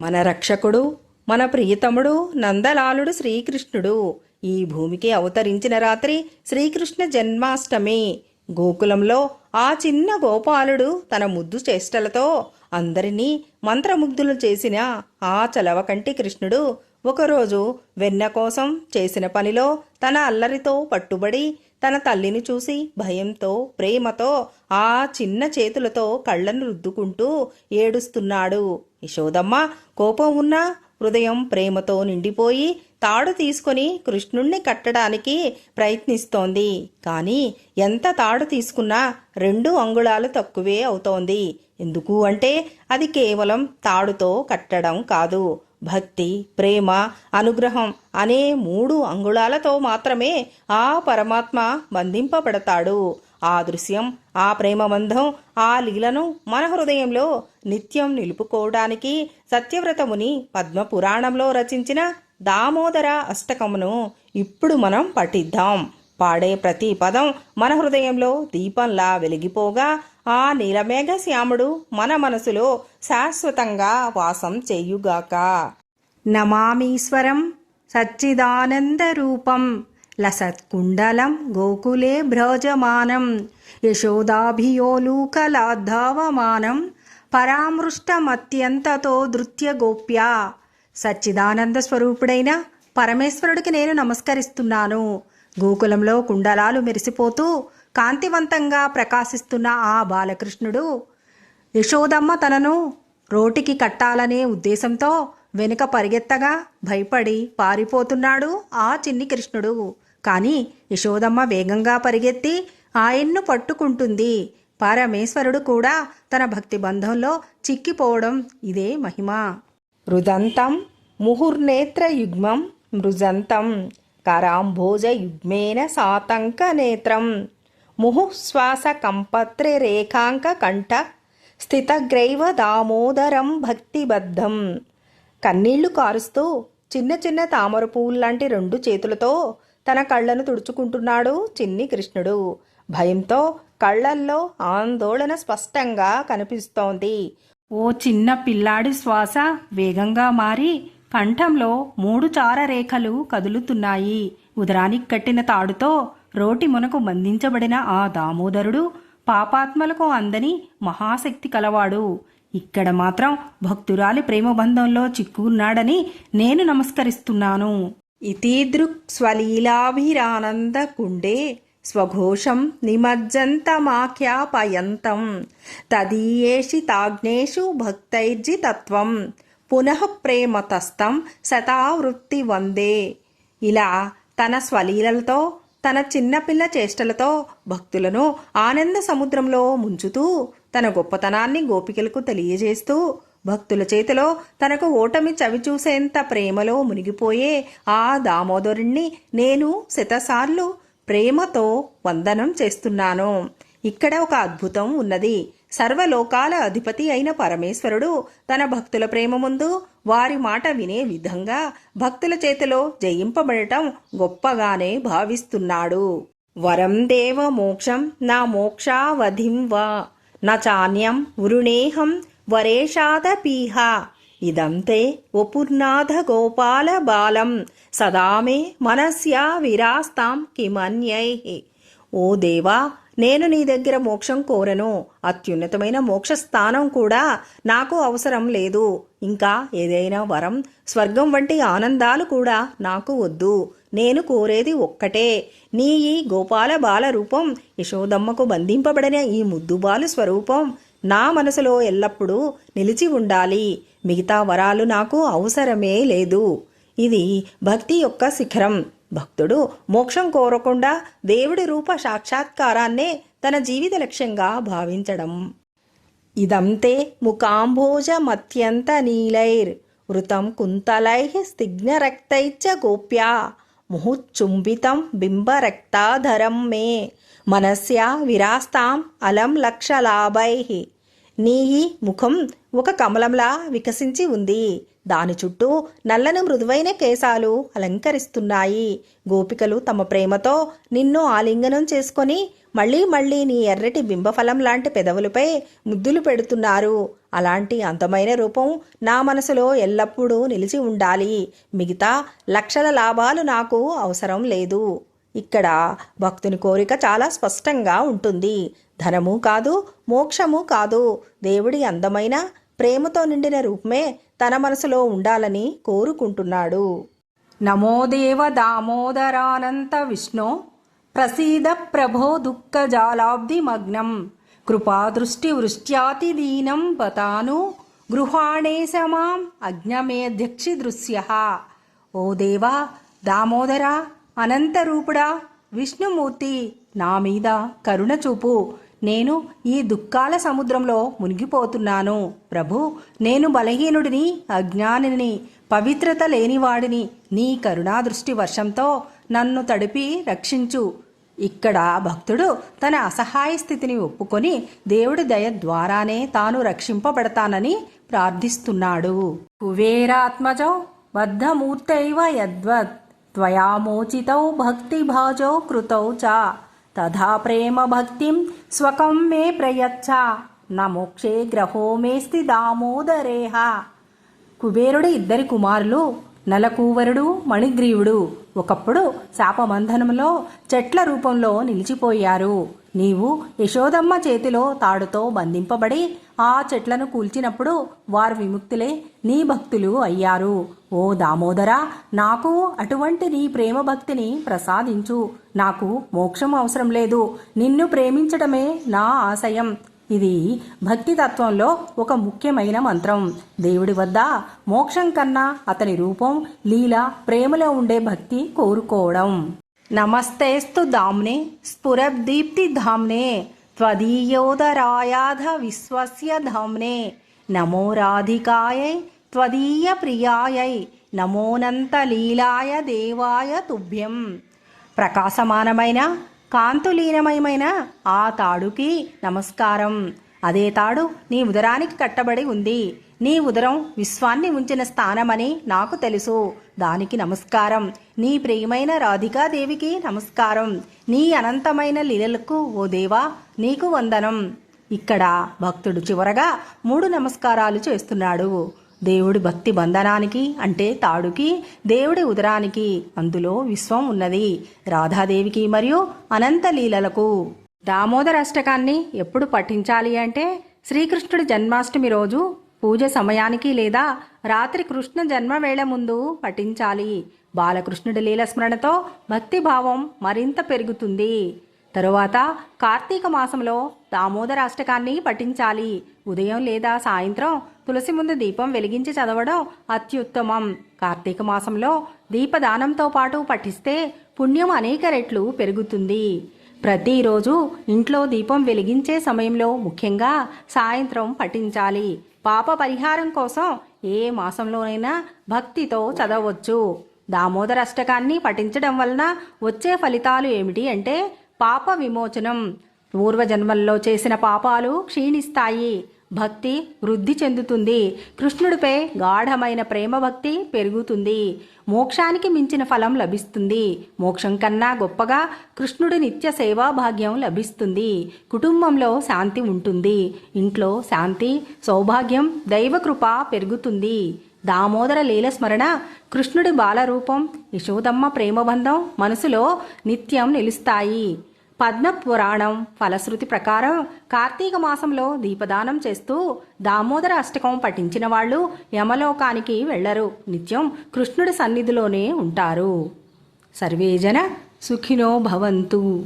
మన రక్షకుడు మన ప్రియతముడు నందలాలుడు శ్రీకృష్ణుడు. ఈ భూమికి అవతరించిన రాత్రి శ్రీకృష్ణ జన్మాష్టమి. గోకులంలో ఆ చిన్న గోపాలుడు తన ముద్దు చేష్టలతో అందరినీ మంత్రముగ్ధులు చేసిన ఆ చలవకంటి కృష్ణుడు ఒకరోజు వెన్న కోసం చేసిన పనిలో తన అల్లరితో పట్టుబడి తన తల్లిని చూసి భయంతో ప్రేమతో ఆ చిన్న చేతులతో కళ్ళను రుద్దుకుంటూ ఏడుస్తున్నాడు. యశోదమ్మ కోపం ఉన్నా హృదయం ప్రేమతో నిండిపోయి తాడు తీసుకొని కృష్ణుణ్ణి కట్టడానికి ప్రయత్నిస్తోంది. కానీ ఎంత తాడు తీసుకున్నా రెండు అంగుళాలు తక్కువే అవుతోంది. ఎందుకు అంటే అది కేవలం తాడుతో కట్టడం కాదు. భక్తి ప్రేమ అనుగ్రహం అనే మూడు అంగుళాలతో మాత్రమే ఆ పరమాత్మ బంధింపబడతాడు. ఆ దృశ్యం ఆ ప్రేమబంధం ఆ లీలను మన హృదయంలో నిత్యం నిలుపుకోవడానికి సత్యవ్రతముని పద్మపురాణంలో రచించిన దామోదర అష్టకమును ఇప్పుడు మనం పఠిద్దాం. పాడే ప్రతి పదం మన హృదయంలో దీపంలా వెలిగిపోగా ఆ నీలమేఘ శ్యాముడు మన మనసులో శాశ్వతంగా వాసం చేయుగాక. నమామీశ్వరం సచ్చిదానందరూపం లసత్కుండలం గోకులే భ్రజమానం యశోదాభియోలూకలాధావమానం పరామృష్టమత్యంతతో నృత్య గోప్య సచ్చిదానంద స్వరూపుడైన పరమేశ్వరుడికి నేను నమస్కరిస్తున్నాను. గోకులంలో కుండలాలు మెరిసిపోతూ కాంతివంతంగా ప్రకాశిస్తున్న ఆ బాలకృష్ణుడు యశోదమ్మ తనను రోటికి కట్టాలనే ఉద్దేశంతో వెనుక పరిగెత్తగా భయపడి పారిపోతున్నాడు ఆ చిన్ని కృష్ణుడు. కానీ యశోదమ్మ వేగంగా పరిగెత్తి ఆయన్ను పట్టుకుంటుంది. పరమేశ్వరుడు కూడా తన భక్తి బంధంలో చిక్కిపోవడం ఇదే మహిమ. రుదంతం ముహుర్నేత్రయుగ్మం మృజంతం కరాంభోజయుగ్మేన సాతంక నేత్రం ముహుశ్వాస కంపత్రే రేఖాంక కంఠ స్థితగ్రైవ దామోదరం భక్తిబద్ధం. కన్నీళ్ళు కారుస్తూ చిన్న చిన్న తామర పువ్వుల్లాంటి రెండు చేతులతో తన కళ్ళను తుడుచుకుంటున్నాడు చిన్ని కృష్ణుడు. భయంతో కళ్ళల్లో ఆందోళన స్పష్టంగా కనిపిస్తోంది. ఓ చిన్న పిల్లాడి శ్వాస వేగంగా మారి కంఠంలో మూడు చార రేఖలు కదులుతున్నాయి. ఉదరానికి కట్టిన తాడుతో రోటి మునకు బంధించబడిన ఆ దామోదరుడు పాపాత్మలకు అందని మహాశక్తి కలవాడు. ఇక్కడ మాత్రం భక్తురాలి ప్రేమబంధంలో చిక్కున్నాడని నేను నమస్కరిస్తున్నాను. ఇతీదృక్ స్వలీలాభిరానంద కుండే స్వఘోషం నిమజ్జంతమాఖ్యాపయంతం తదీయేషి తాగ్నేషు భక్తైర్జితత్వం పునః ప్రేమతస్తం శతావృత్తి వందే ఇలా తన స్వలీలలతో తన చిన్నపిల్ల చేష్టలతో భక్తులను ఆనంద సముద్రంలో ముంచుతూ తన గొప్పతనాన్ని గోపికలకు తెలియజేస్తూ భక్తుల చేతిలో తనకు ఓటమి చవిచూసేంత ప్రేమలో మునిగిపోయే ఆ దామోదరుణ్ణి నేను శతసార్లు ప్రేమతో వందనం చేస్తున్నాను. ఇక్కడ ఒక అద్భుతం ఉన్నది. సర్వలోకాల అధిపతి అయిన పరమేశ్వరుడు తన భక్తుల ప్రేమ ముందు వారి మాట వినే విధంగా భక్తుల చేతిలో జయింపబడటం గొప్పగానే భావిస్తున్నాడు. వరం దేవ మోక్షం నా మోక్షావధిం వా. నా చాన్యం వృణేహం వరేషాదపీహ. పీహ ఇదంతే వపుర్నాథ గోపాల బాలం సదా మే మనస్యా విరాస్తాం కిమన్యై. ఓ దేవా నేను నీ దగ్గర మోక్షం కోరను. అత్యున్నతమైన మోక్ష స్థానం కూడా నాకు అవసరం లేదు. ఇంకా ఏదైనా వరం స్వర్గం వంటి ఆనందాలు కూడా నాకు వద్దు. నేను కోరేది ఒక్కటే. నీ ఈ గోపాల బాల రూపం యశోదమ్మకు బంధింపబడిన ఈ ముద్దుబాలు స్వరూపం నా మనసులో ఎల్లప్పుడూ నిలిచి ఉండాలి. మిగతా వరాలు నాకు అవసరమే లేదు. ఇది భక్తి యొక్క శిఖరం. భక్తుడు మోక్షం కోరకుండా దేవుడి రూప సాక్షాత్కారాన్నే తన జీవిత లక్ష్యంగా భావించడం. ఇదంతే ముకాంభోజమత్యంత నీలైర్. వృతం కుంతలై స్తిగ్నరక్తైచ్చ గోప్యా. ముహుచ్చుంబితం బింబరక్తాధరం మే. మనస్యా విరాస్తాం అలం లక్షలాభై నీ ముఖం ఒక కమలంలా వికసించి ఉంది. దాని చుట్టూ నల్లని మృదువైన కేశాలు అలంకరిస్తున్నాయి. గోపికలు తమ ప్రేమతో నిన్ను ఆలింగనం చేసుకొని మళ్ళీ మళ్ళీ నీ ఎర్రటి బింబఫలం లాంటి పెదవులపై ముద్దులు పెడుతున్నారు. అలాంటి అందమైన రూపం నా మనసులో ఎల్లప్పుడూ నిలిచి ఉండాలి. మిగతా లక్షల లాభాలు నాకు అవసరం లేదు. ఇక్కడ భక్తుని కోరిక చాలా స్పష్టంగా ఉంటుంది. ధనము కాదు మోక్షము కాదు. దేవుడి అందమైన ప్రేమతో నిండిన రూపమే తన మనసులో ఉండాలని కోరుకుంటున్నాడు. నమో దేవ దామోదరానంత విష్ణు ప్రసీద ప్రభో దుఃఖజాలాబ్ది మగ్నం కృపాదృష్టి వృష్ట్యాతి దీనం పతాను గృహాణేశమాం అజ్ఞమేధ్యక్షి దృశ్య. ఓ దేవా దామోదర అనంతరూపుడా విష్ణుమూర్తి నా మీద కరుణ చూపు. నేను ఈ దుఃఖాల సముద్రంలో మునిగిపోతున్నాను. ప్రభు నేను బలహీనుడిని అజ్ఞానిని పవిత్రత లేనివాడిని నీ కరుణాదృష్టి వర్షంతో నన్ను తడిపి రక్షించు. ఇక్కడ భక్తుడు తన అసహాయ స్థితిని ఒప్పుకొని దేవుడి దయ ద్వారానే తాను రక్షింపబడతానని ప్రార్థిస్తున్నాడు. కుబేరాత్మజం బద్ధమూర్తైవ యద్వత్. త్వయా మోచితౌ భక్తిభాజౌ కృతౌ చ తథా ప్రేమ భక్తిం స్వకం మే ప్రయచ్చ నమోక్షే మోక్షే గ్రహో మేస్తి దామోదరేహ కుబేరుడి ఇద్దరి కుమారులు నలకూవరుడు మణిగ్రీవుడు ఒకప్పుడు శాపబంధనంలో చెట్ల రూపంలో నిలిచిపోయారు. నీవు యశోదమ్మ చేతిలో తాడుతో బంధింపబడి ఆ చెట్లను కూల్చినప్పుడు వారు విముక్తులే నీ భక్తులు అయ్యారు. ఓ దామోదర నాకు అటువంటి నీ ప్రేమ భక్తిని ప్రసాదించు. నాకు మోక్షం అవసరం లేదు. నిన్ను ప్రేమించడమే నా ఆశయం. ఇది భక్తి తత్వంలో ఒక ముఖ్యమైన మంత్రం. దేవుడి వద్ద మోక్షం కన్నా అతని రూపం లీల ప్రేమలో ఉండే భక్తి కోరుకోవడం. నమస్తేస్తు దామ్నే స్ఫురద్దీప్తి ధామ్నే త్వదీయోదరాయాధ విశ్వస్య ధామ్నే నమో రాధికాయై త్వదీయ ప్రియాయై నమోనంత లీలాయ దేవాయ తుభ్యం. ప్రకాశమానమైన కాంతులీనమయమైన ఆ తాడుకి నమస్కారం. అదే తాడు నీ ఉదరానికి కట్టబడి ఉంది. నీ ఉదరం విశ్వాన్ని ఉంచిన స్థానమని నాకు తెలుసు. దానికి నమస్కారం. నీ ప్రియమైన రాధికాదేవికి నమస్కారం. నీ అనంతమైన లీలలకు ఓ దేవా నీకు వందనం. ఇక్కడ భక్తుడు చివరగా మూడు నమస్కారాలు చేస్తున్నాడు. దేవుడి భక్తి బంధనానికి అంటే తాడుకి దేవుడి ఉదరానికి అందులో విశ్వం ఉన్నది. రాధాదేవికి మరియు అనంత లీలలకు. దామోదర అష్టకాన్ని ఎప్పుడు పఠించాలి అంటే శ్రీకృష్ణుడి జన్మాష్టమి రోజు పూజ సమయానికి లేదా రాత్రి కృష్ణ జన్మ వేళ ముందు పఠించాలి. బాలకృష్ణుడి లీల స్మరణతో భక్తిభావం మరింత పెరుగుతుంది. తరువాత కార్తీక మాసంలో దామోదర అష్టకాన్ని పఠించాలి. ఉదయం లేదా సాయంత్రం తులసి ముందు దీపం వెలిగించి చదవడం అత్యుత్తమం. కార్తీక మాసంలో దీపదానంతో పాటు పఠిస్తే పుణ్యం అనేక రెట్లు పెరుగుతుంది. ప్రతిరోజు ఇంట్లో దీపం వెలిగించే సమయంలో ముఖ్యంగా సాయంత్రం పఠించాలి. పాప పరిహారం కోసం ఏ మాసంలోనైనా భక్తితో చదవచ్చు. దామోదర అష్టకాన్ని పఠించడం వలన వచ్చే ఫలితాలు ఏమిటి అంటే పాప విమోచనం. పూర్వజన్మల్లో చేసిన పాపాలు క్షీణిస్తాయి. భక్తి వృద్ధి చెందుతుంది. కృష్ణుడిపై గాఢమైన ప్రేమ భక్తి పెరుగుతుంది. మోక్షానికి మించిన ఫలం లభిస్తుంది. మోక్షం కన్నా గొప్పగా కృష్ణుడి నిత్య సేవాభాగ్యం లభిస్తుంది. కుటుంబంలో శాంతి ఉంటుంది. ఇంట్లో శాంతి సౌభాగ్యం దైవకృప పెరుగుతుంది. దామోదర లీల స్మరణ కృష్ణుడి బాలరూపం యశోదమ్మ ప్రేమబంధం మనసులో నిత్యం నిలుస్తాయి. పద్మ పురాణం ఫలశ్రుతి ప్రకారం కార్తీక మాసంలో దీపదానం చేస్తూ దామోదర అష్టకం పఠించిన వాళ్ళు యమలోకానికి వెళ్ళరు నిత్యం కృష్ణుడి సన్నిధిలోనే ఉంటారు. సర్వేజన సుఖినో భవంతు.